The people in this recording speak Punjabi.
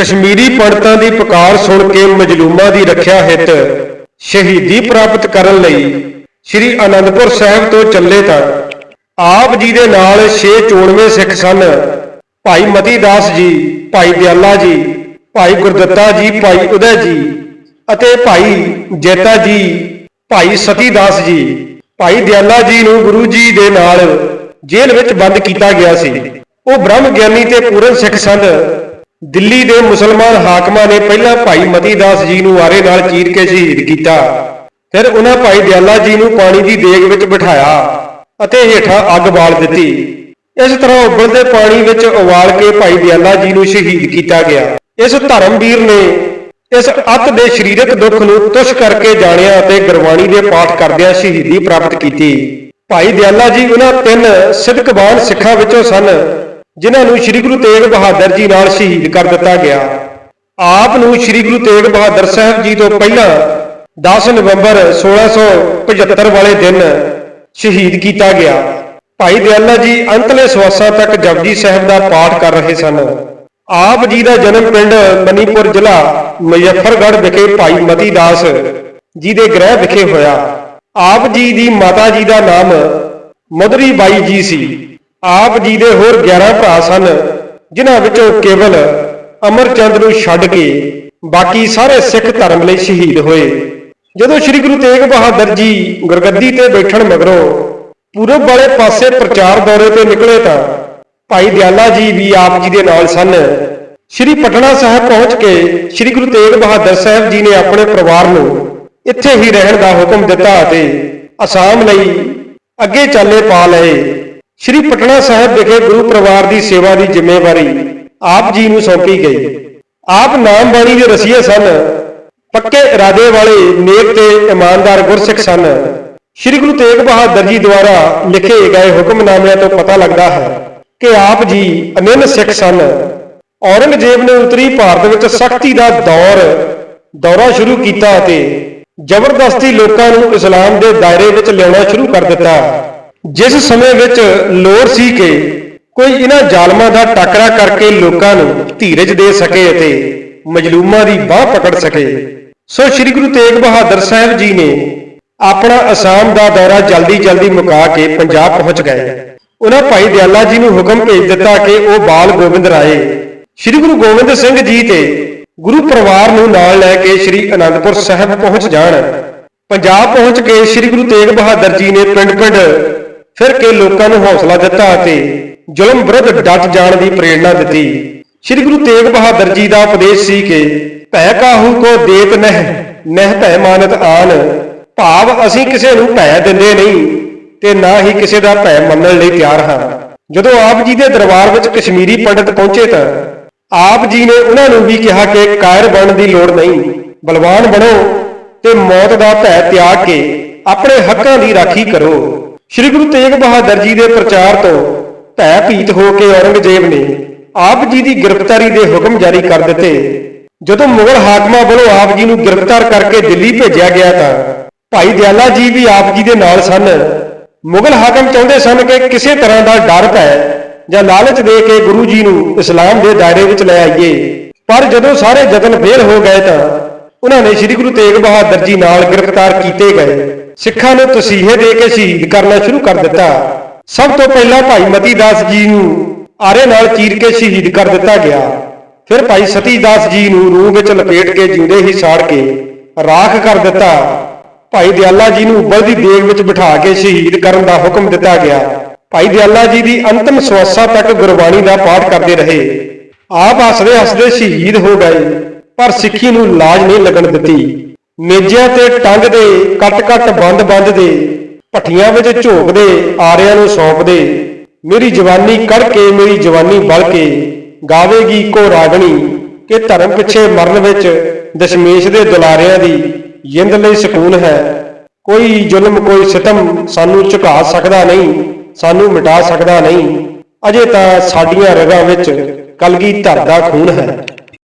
ਕਸ਼ਮੀਰੀ ਪੰਡਤਾਂ ਦੀ ਪੁਕਾਰ ਸੁਣ ਕੇ ਮਜਲੂਮਾਂ ਦੀ ਰੱਖਿਆ ਹਿੱਤ ਸ਼ਹੀਦੀ ਪ੍ਰਾਪਤ ਕਰਨ ਲਈ ਸ੍ਰੀ ਅਨੰਦਪੁਰ ਸਾਹਿਬ ਤੋਂ ਚੱਲੇ ਤਾਂ ਆਪ ਜੀ ਦੇ ਨਾਲ ਛੇ ਚੋਣਵੇਂ ਸਿੱਖ ਸਨ। ਭਾਈ ਮਤੀ ਦਾਸ ਜੀ, ਭਾਈ ਦਿਆਲਾ ਜੀ, ਭਾਈ ਗੁਰਦੱਤਾ ਜੀ, ਭਾਈ ਉਦੈ ਜੀ ਅਤੇ ਭਾਈ ਜੇਤਾ ਜੀ, ਭਾਈ ਸਤੀ ਦਾਸ ਜੀ, ਭਾਈ ਦਿਆਲਾ ਜੀ ਨੂੰ ਗੁਰੂ ਜੀ ਦੇ ਨਾਲ ਜੇਲ੍ਹ ਵਿੱਚ ਬੰਦ ਕੀਤਾ ਗਿਆ ਸੀ। ਉਹ ਬ੍ਰਹਮ ਗਿਆਨੀ ਤੇ ਪੂਰਨ ਸਿੱਖ ਸਨ ਦਿੱਲੀ ਦੇ ਮੁਸਲਮਾਨ ਹਾਕਮਾਂ ਨੇ ਪਹਿਲਾਂ ਭਾਈ ਮਤੀ ਦਾਸ ਜੀ ਨੂੰ ਆਰੇ ਨਾਲ ਚੀਰ ਕੇ ਸ਼ਹੀਦ ਕੀਤਾ। ਫਿਰ ਉਹਨਾਂ ਭਾਈ ਦਿਆਲਾ ਜੀ ਨੂੰ ਪਾਣੀ ਦੀ ਦੇਗ ਵਿੱਚ ਬਿਠਾਇਆ ਅਤੇ ਹੇਠਾਂ ਅੱਗ ਬਾਲ ਦਿੱਤੀ। ਇਸ ਤਰ੍ਹਾਂ ਉਬਲਦੇ ਪਾਣੀ ਵਿੱਚ ਉਬਾਲ ਕੇ ਭਾਈ ਦਿਆਲਾ ਜੀ ਨੂੰ ਸ਼ਹੀਦ ਕੀਤਾ ਗਿਆ। ਇਸ ਧਰਮਵੀਰ ਨੇ ਇਸ ਅੱਤ ਦੇ ਸਰੀਰਕ ਦੁੱਖ ਨੂੰ ਤੁਸ਼ ਕਰਕੇ ਜਾਣਿਆ ਅਤੇ ਗੁਰਬਾਣੀ ਦੇ ਪਾਠ ਕਰਦਿਆਂ ਸ਼ਹੀਦੀ ਪ੍ਰਾਪਤ ਕੀਤੀ। ਭਾਈ ਦਿਆਲਾ ਜੀ ਉਹਨਾਂ ਤਿੰਨ ਸਿੱਧਕਬਾਨ ਸਿੱਖਾਂ ਵਿੱਚੋਂ ਸਨ। ਜਿਨ੍ਹਾਂ ਨੂੰ ਸ੍ਰੀ ਗੁਰੂ ਤੇਗ ਬਹਾਦਰ ਜੀ ਨਾਲ ਸ਼ਹੀਦ ਕਰ ਦਿੱਤਾ ਗਿਆ। ਆਪ ਨੂੰ ਸ੍ਰੀ ਗੁਰੂ ਤੇਗ ਬਹਾਦਰ ਸਾਹਿਬ ਜੀ ਤੋਂ ਪਹਿਲਾਂ 10 ਨਵੰਬਰ 1675 ਵਾਲੇ ਦਿਨ ਸ਼ਹੀਦ ਕੀਤਾ ਗਿਆ। ਭਾਈ ਦਿਆਲਾ ਜੀ ਅੰਤਲੇ ਸਵਾਸਾਂ ਤੱਕ ਜਪਜੀ ਸਾਹਿਬ ਦਾ ਪਾਠ ਕਰ ਰਹੇ ਸਨ। ਆਪ ਜੀ ਦਾ ਜਨਮ ਪਿੰਡ ਮਨੀਪੁਰ ਜ਼ਿਲ੍ਹਾ ਮੁਜ਼ੱਫਰਗੜ੍ਹ ਵਿਖੇ ਭਾਈ ਮਤੀ ਦਾਸ ਜੀ ਦੇ ਗ੍ਰਹਿ ਵਿਖੇ ਹੋਇਆ। ਆਪ ਜੀ ਦੀ ਮਾਤਾ ਜੀ ਦਾ ਨਾਮ ਮਧੁਰੀ ਬਾਈ ਜੀ ਸੀ। ਆਪ ਜੀ ਦੇ ਹੋਰ 11 ਭਰਾ ਸਨ, ਜਿਨ੍ਹਾਂ ਵਿੱਚੋਂ ਕੇਵਲ ਅਮਰਚੰਦ ਨੂੰ ਛੱਡ ਕੇ ਬਾਕੀ ਸਾਰੇ ਸਿੱਖ ਧਰਮ ਲਈ ਸ਼ਹੀਦ ਹੋਏ। ਜਦੋਂ ਸ੍ਰੀ ਗੁਰੂ ਤੇਗ ਬਹਾਦਰ ਜੀ ਗੁਰਗੱਦੀ ਤੇ ਬੈਠਣ ਮਗਰੋਂ ਪੂਰਬ ਵਾਲੇ ਪਾਸੇ ਪ੍ਰਚਾਰ ਦੌਰੇ ਤੇ ਨਿਕਲੇ ਤਾਂ ਭਾਈ ਦਿਆਲਾ ਜੀ ਵੀ ਆਪ ਜੀ ਦੇ ਨਾਲ ਸਨ। ਸ੍ਰੀ ਪਟਨਾ ਸਾਹਿਬ ਪਹੁੰਚ ਕੇ ਸ੍ਰੀ ਗੁਰੂ ਤੇਗ ਬਹਾਦਰ ਸਾਹਿਬ ਜੀ ਨੇ ਆਪਣੇ ਪਰਿਵਾਰ ਨੂੰ ਇੱਥੇ ਹੀ ਰਹਿਣ ਦਾ ਹੁਕਮ ਦਿੱਤਾ ਅਤੇ ਅਸਾਮ ਲਈ ਅੱਗੇ ਚਾਲੇ ਪਾ ਲਏ। ਸ੍ਰੀ ਪਟਨਾ ਸਾਹਿਬ ਵਿਖੇ ਗੁਰੂ ਪਰਿਵਾਰ ਦੀ ਸੇਵਾ ਦੀ ਜ਼ਿੰਮੇਵਾਰੀ ਆਪ ਜੀ ਨੂੰ ਸੌਂਪੀ ਗਈ। ਆਪ ਨਾਮ ਬਾਣੀ ਦੇ ਰਸੀਏ ਸਨ। ਪੱਕੇ ਇਰਾਦੇ ਵਾਲੇ ਨੇਕ ਤੇ ਇਮਾਨਦਾਰ ਗੁਰਸਿੱਖ ਸਨ। ਸ੍ਰੀ ਗੁਰੂ ਤੇਗ ਬਹਾਦਰ ਜੀ ਦੁਆਰਾ ਲਿਖੇ ਗਏ ਹੁਕਮਨਾਮਿਆਂ ਤੋਂ ਪਤਾ ਲੱਗਦਾ ਹੈ ਕਿ ਆਪ ਜੀ ਅਨੰਨ ਸਿੱਖ ਸਨ। ਔਰੰਗਜ਼ੇਬ ਨੇ ਉੱਤਰੀ ਭਾਰਤ ਵਿੱਚ ਸਖਤੀ ਦਾ ਦੌਰ, ਦੌਰਾ ਸ਼ੁਰੂ ਕੀਤਾ ਅਤੇ ਜ਼ਬਰਦਸਤੀ ਲੋਕਾਂ ਨੂੰ ਇਸਲਾਮ ਦੇ ਦਾਇਰੇ ਵਿੱਚ ਲਿਆਉਣਾ ਸ਼ੁਰੂ ਕਰ ਦਿੱਤਾ। ਜਿਸ ਸਮੇਂ ਵਿੱਚ ਲੋੜ ਸੀ ਕਿ ਕੋਈ ਇਹਨਾਂ ਜ਼ਾਲਮਾਂ ਦਾ ਟਾਕਰਾ ਕਰਕੇ ਲੋਕਾਂ ਨੂੰ ਧੀਰਜ ਦੇ ਸਕੇ ਅਤੇ ਮਜਲੂਮਾਂ ਦੀ ਬਾਹ ਪਕੜ ਸਕੇ। ਸੋ ਸ੍ਰੀ ਗੁਰੂ ਤੇਗ ਬਹਾਦਰ ਸਾਹਿਬ ਜੀ ਨੇ ਆਪਣਾ ਅਸਾਮ ਦਾ ਦੌਰਾ ਜਲਦੀ ਜਲਦੀ ਮੁਕਾ ਕੇ ਪੰਜਾਬ ਪਹੁੰਚ ਗਏ। ਉਹਨਾਂ ਭਾਈ ਦਿਆਲਾ ਜੀ ਨੂੰ ਹੁਕਮ ਭੇਜ ਦਿੱਤਾ ਕਿ ਉਹ ਬਾਲ ਗੋਬਿੰਦ ਰਾਏ, ਸ੍ਰੀ ਗੁਰੂ ਗੋਬਿੰਦ ਸਿੰਘ ਜੀ ਤੇ ਗੁਰੂ ਪਰਿਵਾਰ ਨੂੰ ਨਾਲ ਲੈ ਕੇ ਸ੍ਰੀ ਅਨੰਦਪੁਰ ਸਾਹਿਬ ਪਹੁੰਚ ਜਾਣ। ਪੰਜਾਬ ਪਹੁੰਚ ਕੇ ਸ੍ਰੀ ਗੁਰੂ ਤੇਗ ਬਹਾਦਰ ਜੀ ਨੇ ਪਿੰਡ-ਪਿੰਡ ਫਿਰ ਕੇ ਲੋਕਾਂ ਨੂੰ ਹੌਸਲਾ ਦਿੱਤਾ ਅਤੇ ਜ਼ੁਲਮ ਵਿਰੁੱਧ ਡਟ ਜਾਣ ਦੀ ਪ੍ਰੇਰਣਾ ਦਿੱਤੀ। ਸ੍ਰੀ ਗੁਰੂ ਤੇਗ ਬਹਾਦਰ ਜੀ ਦਾ ਉਪਦੇਸ਼ ਸੀ ਕਿ ਭੈ ਕਾਹੂ ਕੋ ਦੇਤ ਨਹਿ ਨਹਿ ਭੈ ਮਾਨਤ ਆਨ। ਭਾਵ ਅਸੀਂ ਕਿਸੇ ਨੂੰ ਭੈ ਦਿੰਦੇ ਨਹੀਂ ਤੇ ਨਾ ਹੀ ਕਿਸੇ ਦਾ ਭੈ ਮੰਨਣ ਲਈ ਤਿਆਰ ਹਾਂ। ਜਦੋਂ ਆਪ ਜੀ ਦੇ ਦਰਬਾਰ ਵਿੱਚ ਕਸ਼ਮੀਰੀ ਪੰਡਤ ਪਹੁੰਚੇ ਤਾਂ ਆਪ ਜੀ ਨੇ ਉਹਨਾਂ ਨੂੰ ਵੀ ਕਿਹਾ ਕਿ ਕਾਇਰ ਬਣਨ ਦੀ ਲੋੜ ਨਹੀਂ, ਬਲਵਾਨ ਬਣੋ ਤੇ ਮੌਤ ਦਾ ਭੈ ਤਿਆਗ ਕੇ ਆਪਣੇ ਹੱਕਾਂ ਦੀ ਰਾਖੀ ਕਰੋ। ਸ੍ਰੀ ਗੁਰੂ ਤੇਗ ਬਹਾਦਰ ਜੀ ਦੇ ਪ੍ਰਚਾਰ ਤੋਂ ਭੈ ਭੀਤ ਹੋ ਕੇ ਔਰੰਗਜ਼ੇਬ ਨੇ ਆਪ ਜੀ ਦੀ ਗ੍ਰਿਫਤਾਰੀ ਦੇ ਹੁਕਮ ਜਾਰੀ ਕਰ ਦਿੱਤੇ। ਜਦੋਂ ਮੁਗਲ ਹਾਕਮਾਂ ਵੱਲੋਂ ਆਪ ਜੀ ਨੂੰ ਗ੍ਰਿਫਤਾਰ ਕਰਕੇ ਦਿੱਲੀ ਭੇਜਿਆ ਗਿਆ ਤਾਂ ਭਾਈ ਦਿਆਲਾ ਜੀ ਵੀ ਆਪ ਜੀ ਦੇ ਨਾਲ ਸਨ। ਮੁਗਲ ਹਾਕਮ ਚਾਹੁੰਦੇ ਸਨ ਕਿ ਕਿਸੇ ਤਰ੍ਹਾਂ ਦਾ ਡਰ ਪੈ ਜਾਂ ਲਾਲਚ ਦੇ ਕੇ ਗੁਰੂ ਜੀ ਨੂੰ ਇਸਲਾਮ ਦੇ ਦਾਇਰੇ ਵਿੱਚ ਲੈ ਆਈਏ। ਪਰ ਜਦੋਂ ਸਾਰੇ ਯਤਨ ਫੇਲ ਹੋ ਗਏ ਤਾਂ ਉਹਨਾਂ ਨੇ ਸ੍ਰੀ ਗੁਰੂ ਤੇਗ ਬਹਾਦਰ ਜੀ ਨਾਲ ਗ੍ਰਿਫਤਾਰ ਕੀਤੇ ਗਏ। ਸਿੱਖਾਂ ਨੂੰ ਤਸੀਹੇ ਦੇ ਕੇ ਸ਼ਹੀਦ ਕਰਨਾ ਸ਼ੁਰੂ ਕਰ ਦਿੱਤਾ। ਸਭ ਤੋਂ ਪਹਿਲਾਂ ਭਾਈ ਮਤੀ ਦਾਸ ਜੀ ਨੂੰ ਆਰੇ ਨਾਲ ਚੀਰ ਕੇ ਸ਼ਹੀਦ ਕਰ ਦਿੱਤਾ ਗਿਆ। ਫਿਰ ਭਾਈ ਸਤੀ ਦਾਸ ਜੀ ਨੂੰ ਰੂਹ ਵਿੱਚ ਲਪੇਟ ਕੇ ਜਿਉਂਦੇ ਹੀ ਸਾੜ ਕੇ ਰਾਖ ਕਰ ਦਿੱਤਾ। ਭਾਈ ਦਿਆਲਾ ਜੀ ਨੂੰ ਉਬਲਦੀ ਦੇਗ ਵਿੱਚ ਬਿਠਾ ਕੇ ਸ਼ਹੀਦ ਕਰਨ ਦਾ ਹੁਕਮ ਦਿੱਤਾ ਗਿਆ। ਭਾਈ ਦਿਆਲਾ ਜੀ ਦੀ ਅੰਤਮ ਸਵਾਸਾਂ ਤੱਕ ਗੁਰਬਾਣੀ ਦਾ ਪਾਠ ਕਰਦੇ ਰਹੇ। ਆਪ ਹੱਸਦੇ ਹੱਸਦੇ ਸ਼ਹੀਦ ਹੋ ਗਏ, ਪਰ ਸਿੱਖੀ ਨੂੰ ਲਾਜ ਨਹੀਂ ਲੱਗਣ ਦਿੱਤੀ। ਮੇਜਿਆਂ ਤੇ ਟੰਗ ਦੇ ਕੱਟ ਕੱਟ ਬੰਦ ਬੰਦ ਦੇ, ਭੱਠੀਆਂ ਵਿੱਚ ਝੋਕਦੇ, ਆਰਿਆਂ ਨੂੰ ਸੌਂਪਦੇ। ਮੇਰੀ ਜਵਾਨੀ ਕੜ ਕੇ ਮੇਰੀ ਜਵਾਨੀ ਬਲ ਕੇ ਗਾਵੇਗੀ ਕੋ ਰਾਗਣੀ ਕਿ ਧਰਮ ਪਿੱਛੇ ਮਰਨ ਵਿੱਚ ਦਸ਼ਮੇਸ਼ ਦੇ ਦੁਲਾਰਿਆਂ ਦੀ ਜਿੰਦ ਲਈ ਸਕੂਨ ਹੈ। ਕੋਈ ਜ਼ੁਲਮ, ਕੋਈ ਸਿਤਮ ਸਾਨੂੰ ਝੁਕਾ ਸਕਦਾ ਨਹੀਂ, ਸਾਨੂੰ ਮਿਟਾ ਸਕਦਾ ਨਹੀਂ। ਅਜੇ ਤਾਂ ਸਾਡੀਆਂ ਰਗਾਂ ਵਿੱਚ ਕਲਗੀ ਧਰ ਦਾ ਖੂਨ ਹੈ।